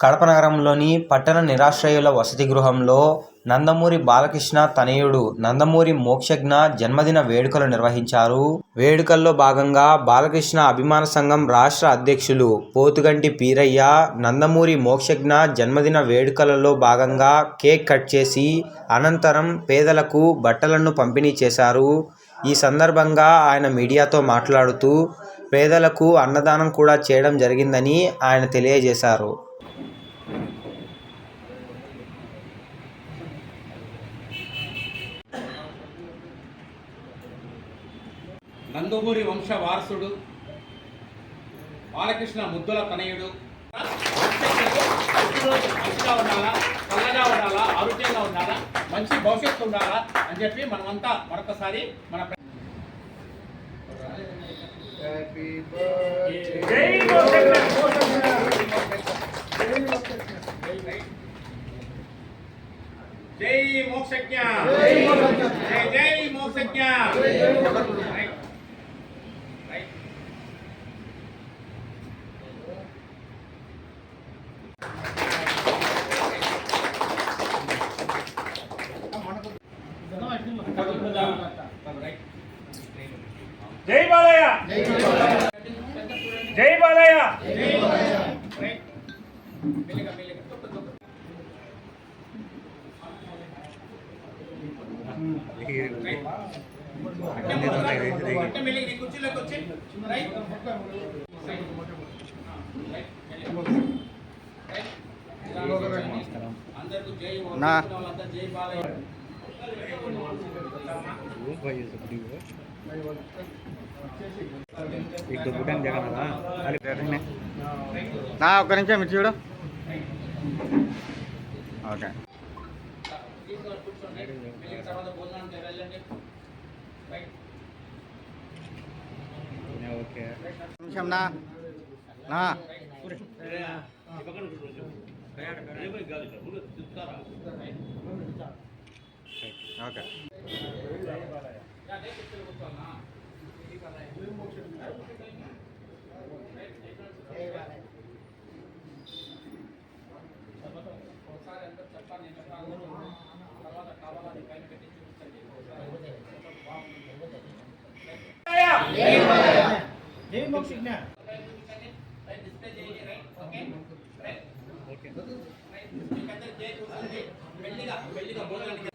కడప నగరంలోని పట్టణ నిరాశ్రయుల వసతి గృహంలో నందమూరి బాలకృష్ణ తనయుడు నందమూరి మోక్షజ్ఞ జన్మదిన వేడుకలు నిర్వహించారు. వేడుకల్లో భాగంగా బాలకృష్ణ అభిమాన సంఘం రాష్ట్ర అధ్యక్షులు పోతుగంటి పీరయ్య నందమూరి మోక్షజ్ఞ జన్మదిన వేడుకలలో భాగంగా కేక్ కట్ చేసి అనంతరం పేదలకు బట్టలను పంపిణీ చేశారు. ఈ సందర్భంగా ఆయన మీడియాతో మాట్లాడుతూ పేదలకు అన్నదానం కూడా చేయడం జరిగిందని ఆయన తెలియజేశారు. నందమూరి వంశ వారసుడు బాలకృష్ణ ముద్దుల తనయుడు మంచిగా ఉండాలా చల్లగా ఉండాలా ఆరోగ్యంగా ఉండాలా మంచి భవిష్యత్తు ఉండాలా అని చెప్పి మనమంతా మరొకసారి మన జై మోక్షజ్ఞ. జై జై మోక్షజ్ఞ రైట్. రైట్. జై బాలయ్య జై బాలయ్య రైట్. మెల్లిగా, మెల్లిగా. తొక్కు, తొక్కు. రైట్. అంటే మెల్లిగా నీ కుర్చీలోకి వచ్చి రైట్. రైట్. రైట్. మెల్లిగా. రైట్. అందరికీ జై వాళ్ళందరూ జై బాలయ్య నా ఒక్క నిమిషం ఇటు చూడు ఓకే తీసుకొని కూర్చోండి మెల్లిగా తర్వాత భోజనానికి వెళ్ళండి రైట్. నిమిషం నా నా ఓకే అదే కుర్చీలో కూర్చోవాలా? ఒకసారి అందరూ చెప్పాలి తర్వాత కావాలని పైన పెట్టి చూపించండి డిస్ప్లే చేయండి right okay right okay right మీకందరూ జై కూర్చోండి మెల్లిగా మెల్లిగా భోజనానికి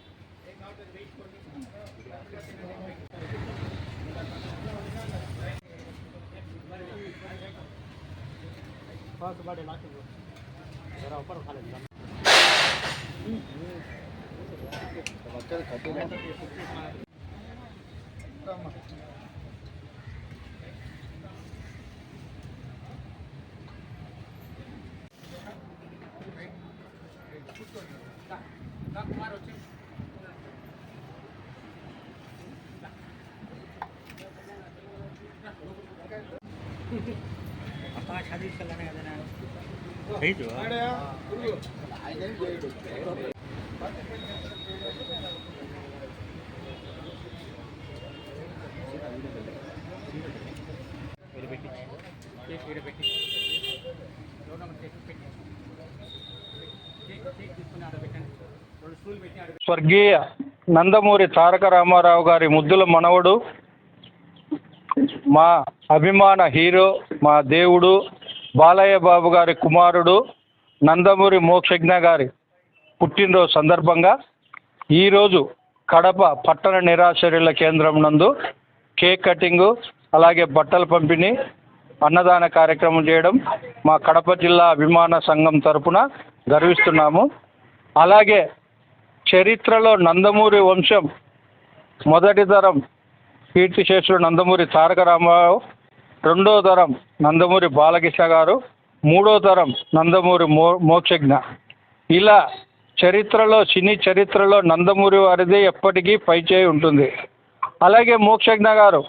కుమార్ స్వర్గీయ నందమూరి తారక రామారావు గారి ముద్దుల మనవడు మా అభిమాన హీరో మా దేవుడు బాలయ్య బాబు గారి కుమారుడు నందమూరి మోక్షజ్ఞ గారి పుట్టినరోజు సందర్భంగా ఈరోజు కడప పట్టణ నిరాశ్రయుల కేంద్రం నందు కేక్ కటింగు అలాగే బట్టల పంపిణీ అన్నదాన కార్యక్రమం చేయడం మా కడప జిల్లా అభిమాన సంఘం తరపున గర్విస్తున్నాము. అలాగే చరిత్రలో నందమూరి వంశం మొదటి తరం కీర్తిశేషుడు నందమూరి తారక రామారావు రెండో తరం నందమూరి బాలకృష్ణ గారు మూడో తరం నందమూరి మో మోక్షజ్ఞ. ఇలా చరిత్రలో సినీ చరిత్రలో నందమూరి వారిది ఎప్పటికీ పైచేయి ఉంటుంది. అలాగే మోక్షజ్ఞ గారు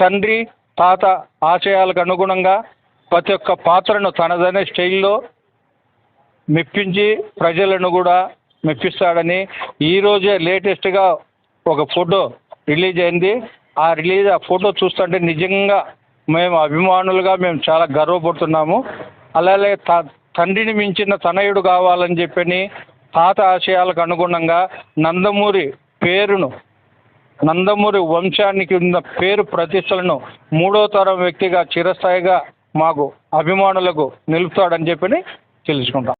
తండ్రి తాత ఆశయాలకు అనుగుణంగా ప్రతి ఒక్క పాత్రను తనదనే స్టైల్లో మెప్పించి ప్రజలను కూడా మెప్పిస్తాడని ఈరోజే లేటెస్ట్గా ఒక ఫోటో రిలీజ్ అయింది. ఆ రిలీజ్ ఆ ఫోటో చూస్తుంటే నిజంగా మేము అభిమానులుగా మేము చాలా గర్వపడుతున్నాము. అలాగే త తండ్రిని మించిన తనయుడు కావాలని చెప్పని తాత ఆశయాలకు అనుగుణంగా నందమూరి పేరును నందమూరి వంశానికి ఉన్న పేరు ప్రతిష్టలను మూడో తరం వ్యక్తిగా చిరస్థాయిగా మాకు అభిమానులకు నిలుపుతాడని చెప్పని తెలుసుకుంటాం.